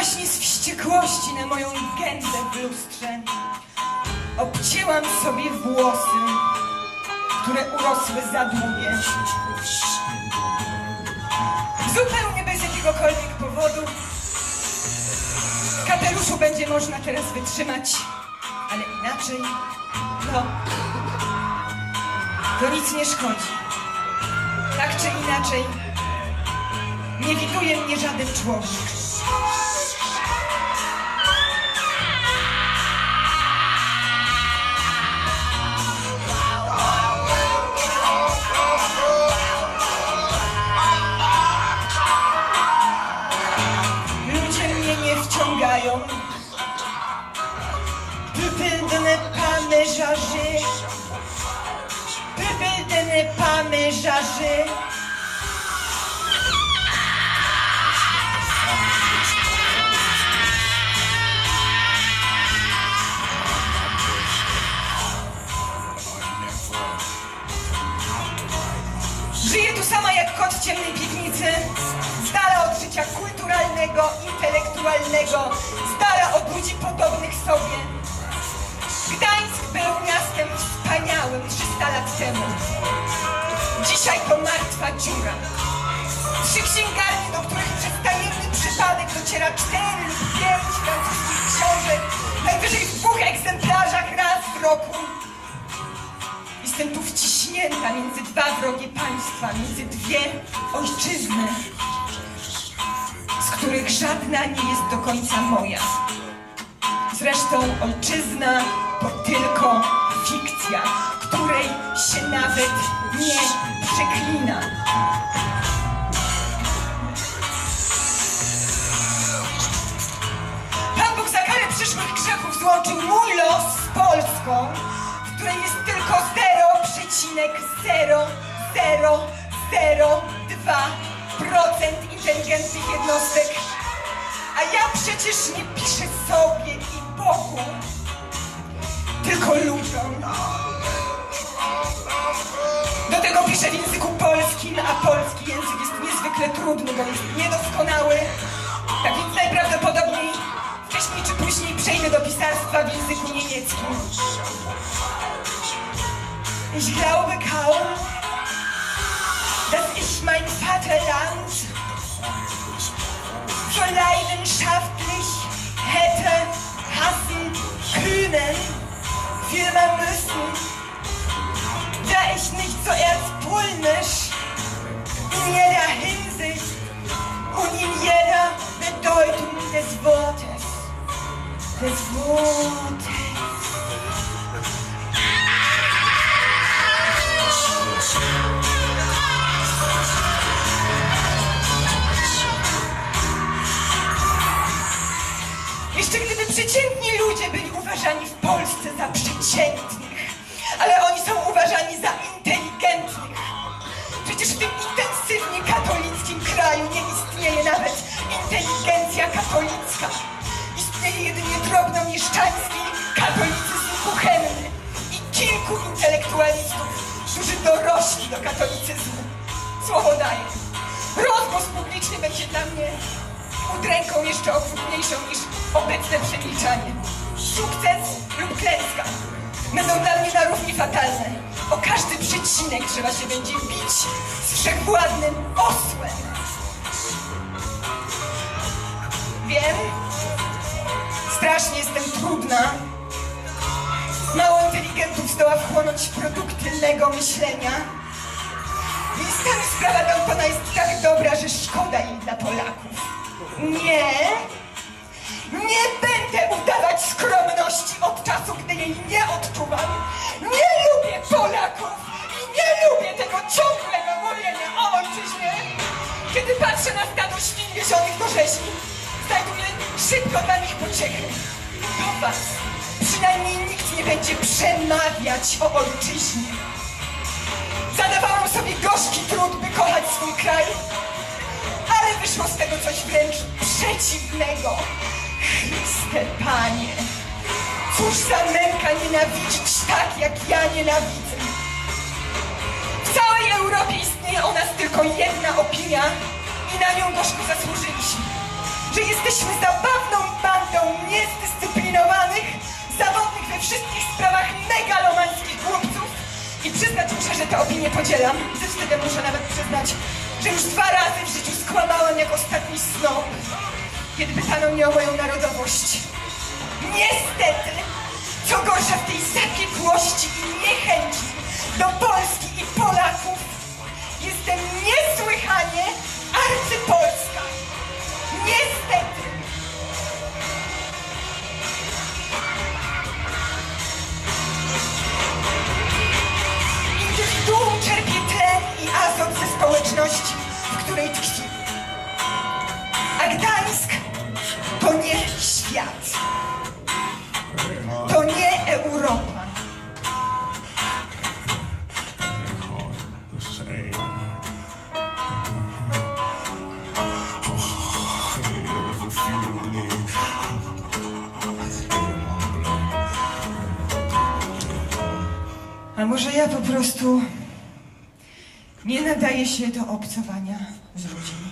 właśnie z wściekłości na moją gębę w lustrze obcięłam sobie włosy, które urosły za długie. Zupełnie bez jakiegokolwiek powodu. W kapeluszu będzie można teraz wytrzymać, ale inaczej, no, to nic nie szkodzi. Tak czy inaczej, nie widuje mnie żaden człowiek. Me jager. Żyję tu sama jak kot w ciemnej piwnicy, z dala od życia kulturalnego, intelektualnego, z dala od ludzi podobnych sobie. Gdańsk był miastem wspaniałym 300 lat temu. Dzisiaj to martwa dziura. Trzy księgarnie, do których przez tajemny przypadek dociera cztery lub pięć francuskich książek, najwyżej w dwóch egzemplarzach raz w roku. Jestem tu wciśnięta między dwa wrogie państwa, między dwie ojczyzny, z których żadna nie jest do końca moja. Zresztą ojczyzna to tylko fikcja, której się nawet nie przeklina. Pan Bóg za karę przyszłych grzechów złączył mój los z Polską, w której jest tylko 0,0002% inteligentnych jednostek. A ja przecież nie piszę sobie i Bogu, tylko ludziom. Tego piszę w języku polskim, a polski język jest niezwykle trudny, bo jest niedoskonały. Tak więc najprawdopodobniej wcześniej czy później przejdę do pisarstwa w języku niemieckim. Ich glaube kaum, dass ich mein Vaterland so leidenschaftlich hätte hassen können, filmen müssen, da ich nicht zuerst polnisch in jeder Hinsicht und in jeder Bedeutung des Wortes, des Wortes. Jeszcze gdyby przeciętni ludzie byli uważani w Polsce za przeciętnych, ale oni są uważani za inteligentnych. Przecież w tym intensywnie katolickim kraju nie istnieje nawet inteligencja katolicka. Istnieje jedynie drobnomieszczański katolicyzm kuchenny i kilku intelektualistów, którzy dorośli do katolicyzmu. Słowo daję. Rozgłos publiczny będzie dla mnie udręką jeszcze okrutniejszą niż obecne przemilczanie. Sukces lub klęska będą dla mnie na równi fatalne. O każdy przecinek trzeba się będzie bić z wszechwładnym osłem. Wiem, strasznie jestem trudna. Mało inteligentów zdoła wchłonąć produkty mego myślenia. Ta sprawa Daltona jest tak dobra, że szkoda jej dla Polaków. Nie, nie będę udawać skromności czasu, gdy jej nie odczuwam. Nie lubię Polaków i nie lubię tego ciągłego mówienia o ojczyźnie. Kiedy patrzę na stado świn wiesionych do rzeźni, znajduję szybko dla nich pociechy. Do was przynajmniej nikt nie będzie przemawiać o ojczyźnie. Zadawałam sobie gorzki trud, by kochać swój kraj, ale wyszło z tego coś wręcz przeciwnego. Chryste Panie, cóż za męka nienawidzić tak, jak ja nienawidzę. W całej Europie istnieje o nas tylko jedna opinia i na nią gorzko zasłużyliśmy. Że jesteśmy zabawną bandą niezdyscyplinowanych, zawodnych we wszystkich sprawach megalomańskich głupców. I przyznać muszę, że tę opinię podzielam. Ze wstydem muszę nawet przyznać, że już dwa razy w życiu skłamałam jak ostatni snop, kiedy pytano mnie o moją narodowość. Niestety, co gorsza w tej zapiekłości i niechęci do Polski i Polaków, jestem niesłychanie arcypolska. Niestety. Indywiduum czerpie tlen i azot ze społeczności, w której tkwi. A Gdańsk to nie świat. Może ja po prostu nie nadaję się do obcowania z ludźmi?